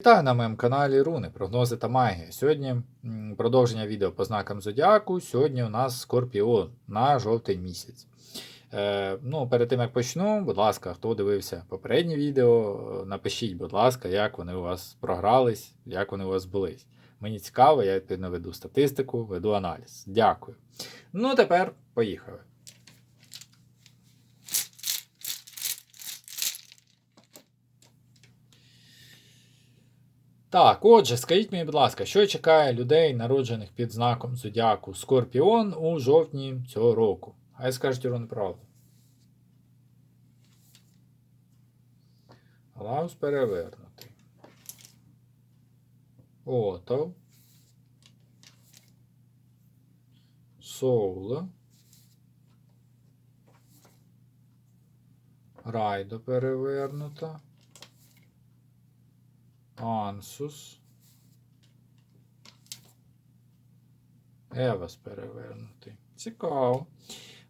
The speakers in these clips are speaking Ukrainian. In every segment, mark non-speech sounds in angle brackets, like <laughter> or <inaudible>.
Вітаю на моєму каналі Руни, прогнози та магія. Сьогодні продовження відео по знакам Зодіаку. Сьогодні у нас Скорпіон на жовтий місяць. Е, ну, перед тим як почну, будь ласка, хто дивився попереднє відео, напишіть, будь ласка, як вони у вас програлись, як вони у вас збулись. Мені цікаво, я відповідно веду статистику, веду аналіз. Дякую. Ну, тепер поїхали. Так, отже, скажіть мені, будь ласка, що чекає людей, народжених під знаком Зодіаку Скорпіон у жовтні цього року? Хай скажуть Ірон правду. Лаус перевернутий. Отов. Соуло. Райдо перевернута. Ансус. Евас перевернутий. Цікаво.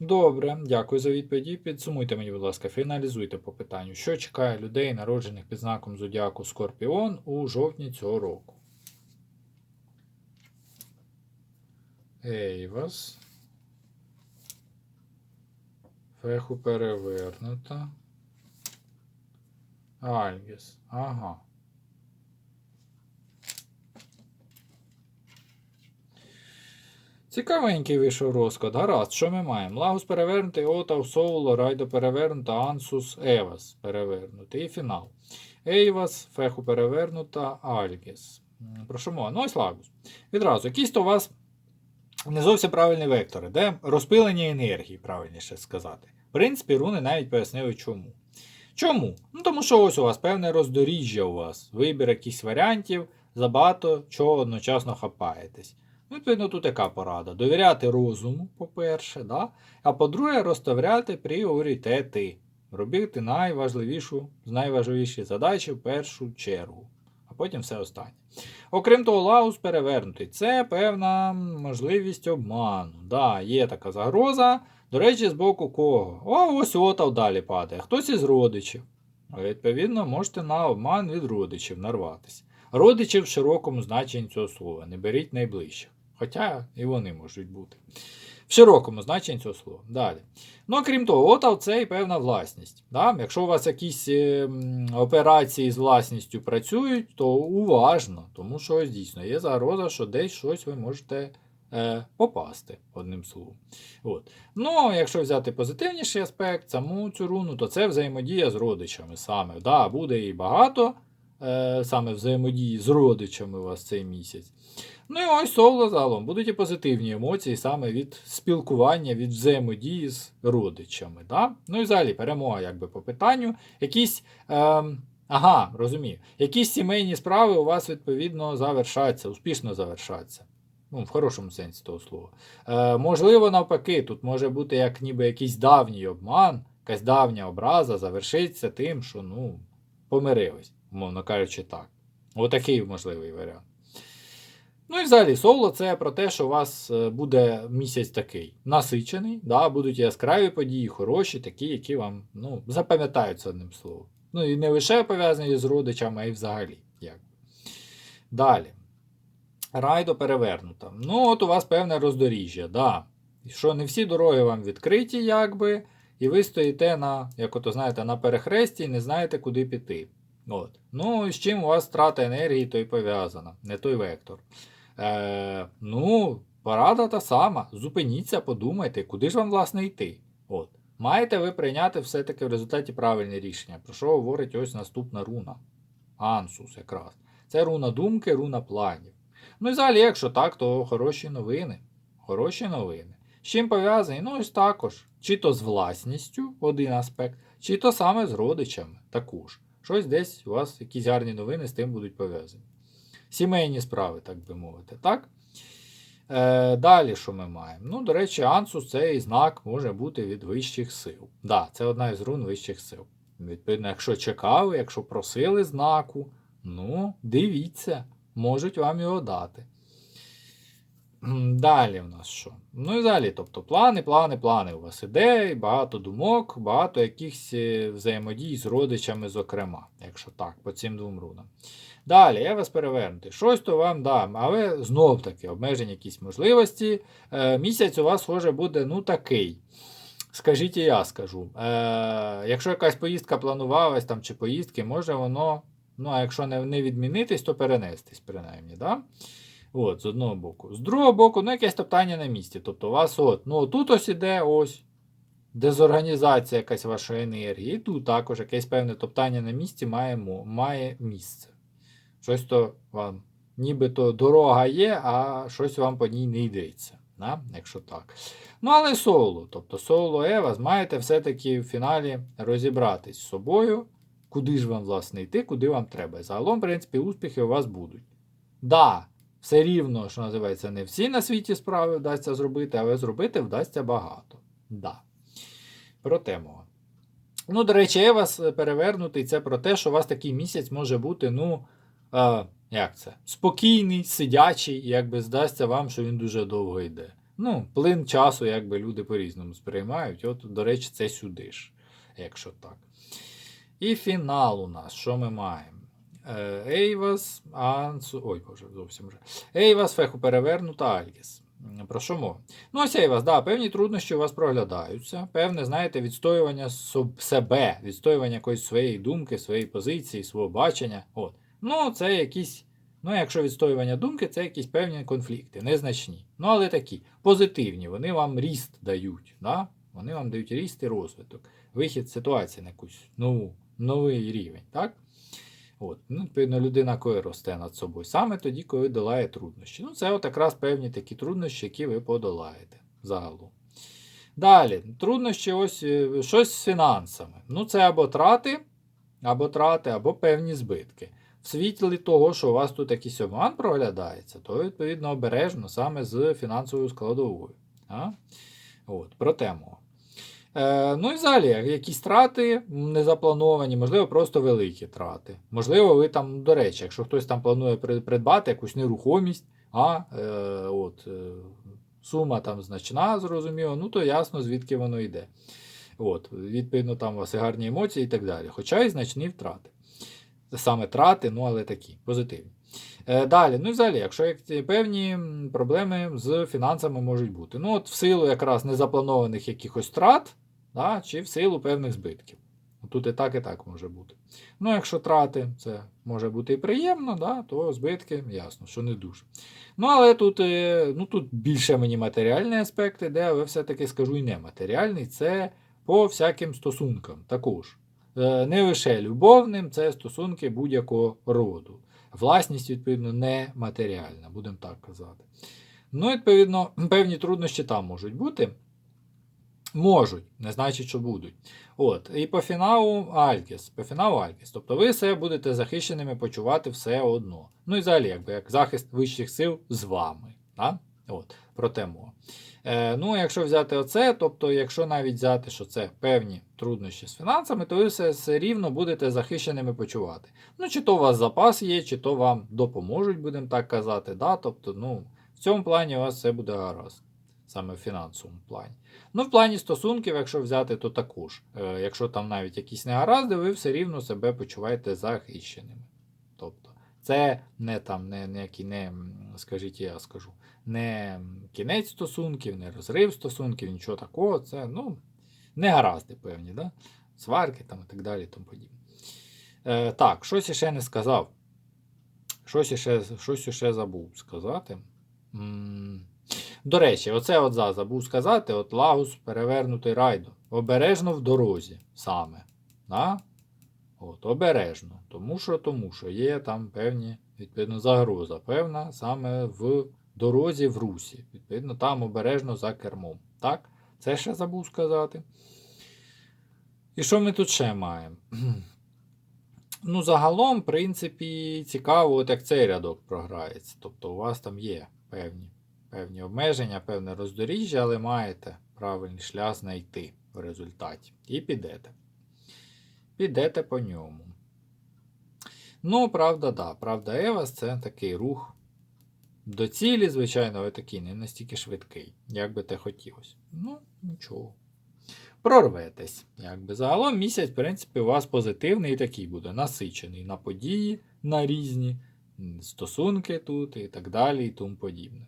Добре, дякую за відповіді. Підсумуйте мені, будь ласка, фіналізуйте по питанню, що чекає людей, народжених під знаком Зодіаку Скорпіон у жовтні цього року. Ейвас. Феху перевернута. Альгіс. Ага. Цікавенький вийшов розклад. Гаразд, що ми маємо? Лагус перевернутий, Отав, Соуло, Райдо перевернута, Ансус, Евас перевернутий. І фінал. Ейвас, Феху перевернута, Альгіс. Про що мова? Ну ось Лагус. Відразу, якісь у вас не зовсім правильні вектори, де розпилення енергії, правильніше сказати. В принципі, руни навіть пояснили чому. Чому? Ну тому що ось у вас певне роздоріжжя у вас, вибір якихось варіантів, забагато чого одночасно хапаєтесь. Ну, відповідно, тут яка порада? Довіряти розуму, по-перше, да? а по-друге, розставляти пріоритети. Робити найважливішу з найважливіші задачі в першу чергу, а потім все останнє. Окрім того, лаус перевернутий. Це певна можливість обману. Да, є така загроза. До речі, з боку кого? О, ось отав далі падає. Хтось із родичів. Відповідно, можете на обман від родичів нарватися. Родичів в широкому значенні цього слова. Не беріть найближчих. Хоча і вони можуть бути. В широкому значенні цього слова. Далі. Ну, крім того, отав це і певна власність. Да? Якщо у вас якісь е, операції з власністю працюють, то уважно, тому що дійсно є загроза, що десь щось ви можете е, попасти, одним словом. От. Ну, якщо взяти позитивніший аспект, саму цю руну, то це взаємодія з родичами саме. Да, буде і багато саме взаємодії з родичами у вас цей місяць. Ну і ось соло загалом. Будуть і позитивні емоції саме від спілкування, від взаємодії з родичами. Да? Ну і взагалі перемога якби по питанню. Якісь. Ем, Ага, розумію. Якісь сімейні справи у вас, відповідно, завершаться, успішно завершаться. Ну, в хорошому сенсі того слова. Е, можливо, навпаки, тут може бути як ніби якийсь давній обман, якась давня образа завершиться тим, що ну, помирились, умовно кажучи, так. Отакий можливий варіант. Ну і взагалі, соло це про те, що у вас е, буде місяць такий насичений, да, будуть яскраві події, хороші, такі, які вам ну, запам'ятаються одним словом. Ну і не лише пов'язані з родичами, а й взагалі. Як. Далі. Райдо перевернута. Ну, от у вас певне роздоріжжя, да. Що не всі дороги вам відкриті, якби, і ви стоїте на, як ото знаєте, на перехресті і не знаєте, куди піти. От. Ну, з чим у вас втрата енергії, то й пов'язана, не той вектор. Е, ну, порада та сама. Зупиніться, подумайте, куди ж вам, власне, йти. От. Маєте ви прийняти все-таки в результаті правильне рішення, про що говорить ось наступна руна. Ансус якраз. Це руна думки, руна планів. Ну і взагалі, якщо так, то хороші новини. Хороші новини. З чим пов'язані? Ну, ось також. Чи то з власністю один аспект, чи то саме з родичами також. Щось десь у вас якісь гарні новини з тим будуть пов'язані. Сімейні справи, так би мовити. так? Е, далі, що ми маємо? Ну, до речі, Ансус цей знак може бути від вищих сил. Да, це одна із рун вищих сил. Відповідно, якщо чекали, якщо просили знаку, ну, дивіться, можуть вам його дати. Далі в нас що? Ну і далі, тобто плани, плани, плани. У вас ідей, багато думок, багато якихось е, взаємодій з родичами, зокрема, якщо так, по цим двом рунам. Далі, я вас перевернути. Щось то вам дам, але знов таки обмежені якісь можливості. Е, місяць у вас, схоже, буде ну такий. Скажіть, і я скажу. Е, якщо якась поїздка планувалась там, чи поїздки, може воно, ну а якщо не, не відмінитись, то перенестись, принаймні. Да? От, з одного боку. З другого боку, ну, якесь топтання на місці. Тобто у вас от, ну тут ось іде ось дезорганізація якась вашої енергії. І тут також якесь певне топтання на місці має, має місце. Щось то вам, нібито дорога є, а щось вам по ній не йдеться. Да? Якщо так. Ну, але соло, тобто соло Ева, маєте все-таки в фіналі розібратись з собою, куди ж вам, власне, йти, куди вам треба. Загалом, в принципі, успіхи у вас будуть. Да, все рівно, що називається, не всі на світі справи вдасться зробити, але зробити вдасться багато. Да. Про тему. Ну, до речі, я вас перевернутий, це про те, що у вас такий місяць може бути, ну, е, як це? Спокійний, сидячий, якби здасться вам, що він дуже довго йде. Ну, плин часу, якби люди по-різному сприймають. От, до речі, це сюди ж, якщо так. І фінал у нас, що ми маємо? Е, Ейвас, Ансу. Ой, боже, зовсім вже. Ейвас, феху перевернута, Альгіс. Про що мова? Ну, ось Ейвас, да, певні труднощі у вас проглядаються. Певне, знаєте, відстоювання себе, відстоювання якоїсь своєї думки, своєї позиції, свого бачення. От. Ну, це якісь. Ну, якщо відстоювання думки, це якісь певні конфлікти, незначні. Ну, але такі позитивні, вони вам ріст дають. Да? Вони вам дають ріст і розвиток, вихід ситуації на якусь нову, новий рівень. Так? От. Ну, відповідно, людина коли росте над собою, саме тоді, коли долає труднощі. Ну, це от якраз певні такі труднощі, які ви подолаєте загалом. Далі, труднощі, ось е, щось з фінансами. Ну, це або трати, або трати, або певні збитки. В світлі того, що у вас тут якийсь обман проглядається, то відповідно обережно саме з фінансовою складовою. А? От, про тему. Е, ну і взагалі, якісь трати незаплановані, можливо, просто великі трати. Можливо, ви там, до речі, якщо хтось там планує придбати якусь нерухомість, а е, от, е, сума там значна, зрозуміло, ну то ясно, звідки воно йде. От, відповідно, там у вас і гарні емоції і так далі. Хоча і значні втрати. Саме трати, ну але такі, позитивні. Далі, ну і взагалі, якщо як певні проблеми з фінансами можуть бути. Ну, от в силу якраз незапланованих якихось трат, да, чи в силу певних збитків. Тут і так, і так може бути. Ну, якщо трати, це може бути і приємно, да, то збитки, ясно, що не дуже. Ну, але тут, е, ну, тут більше мені матеріальний аспект іде, але все-таки скажу і нематеріальний, це по всяким стосункам також. Е, Не лише любовним, це стосунки будь-якого роду. Власність, відповідно, не матеріальна, будемо так казати. Ну, відповідно, певні труднощі там можуть бути. Можуть, не значить, що будуть. От, і по фіналу Альгіс. По фіналу Альгіс. Тобто ви себе будете захищеними почувати все одно. Ну і взагалі, якби як захист вищих сил з вами. Да? От, про тему. Е, ну, якщо взяти оце, тобто, якщо навіть взяти, що це певні труднощі з фінансами, то ви все, все рівно будете захищеними почувати. Ну, чи то у вас запас є, чи то вам допоможуть, будемо так казати. Да? Тобто, ну, в цьому плані у вас все буде гаразд, саме в фінансовому плані. Ну, в плані стосунків, якщо взяти, то також. Е, якщо там навіть якісь негаразди, ви все рівно себе почуваєте захищеними. Тобто, це не там, не, не, не скажіть, я скажу, не кінець стосунків, не розрив стосунків, нічого такого. Це, ну, негаразди певні, да? сварки там і так далі. Тому подібне. Е, так, щось іще не сказав. Щось іще, щось іще забув сказати. М, До речі, оце от за забув сказати: от Лагус перевернутий райдо. Обережно в дорозі саме. Да? От, обережно. Тому що, тому що є там певні, відповідно, загроза, певна саме в дорозі в русі. Відповідно, там обережно за кермом. Так? Це ще забув сказати. І що ми тут ще маємо? <clears throat> Ну, загалом, в принципі, цікаво, от як цей рядок програється. Тобто у вас там є певні, певні обмеження, певне роздоріжжя, але маєте правильний шлях знайти в результаті. І підете. Підете по ньому. Ну, правда, да. Правда, Евас це такий рух до цілі, звичайно, але такий не настільки швидкий, як би те хотілося. Ну, нічого. Прорветесь. Якби. Загалом місяць, в принципі, у вас позитивний і такий буде, насичений на події, на різні стосунки тут і так далі, і тому подібне.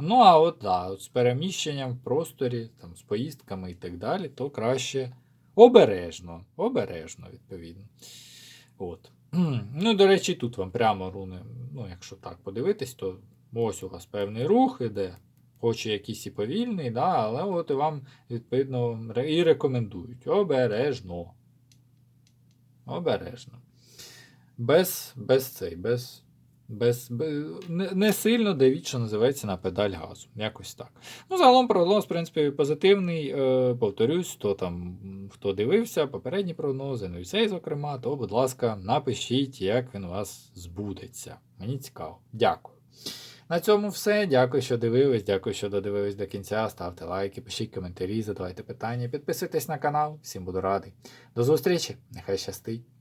Ну, а от, да, от з переміщенням в просторі, там, з поїздками і так далі, то краще обережно. Обережно, відповідно. От. <clears throat> Ну, до речі, тут вам прямо руни, ну, якщо так подивитись, то ось у вас певний рух іде, хоч і якийсь і повільний, да, але от і вам, відповідно, і рекомендують. Обережно. Обережно. Без, без цей, без, без, не, не сильно давіть, що називається на педаль газу. Якось так. Ну, загалом прогноз, в принципі, позитивний. Е, повторюсь, хто там, хто дивився, попередні прогнози, ну і цей, зокрема, то, будь ласка, напишіть, як він у вас збудеться. Мені цікаво. Дякую. На цьому все. Дякую, що дивились. Дякую, що додивились до кінця. Ставте лайки, пишіть коментарі, задавайте питання, підписуйтесь на канал. Всім буду радий. До зустрічі. Нехай щастить.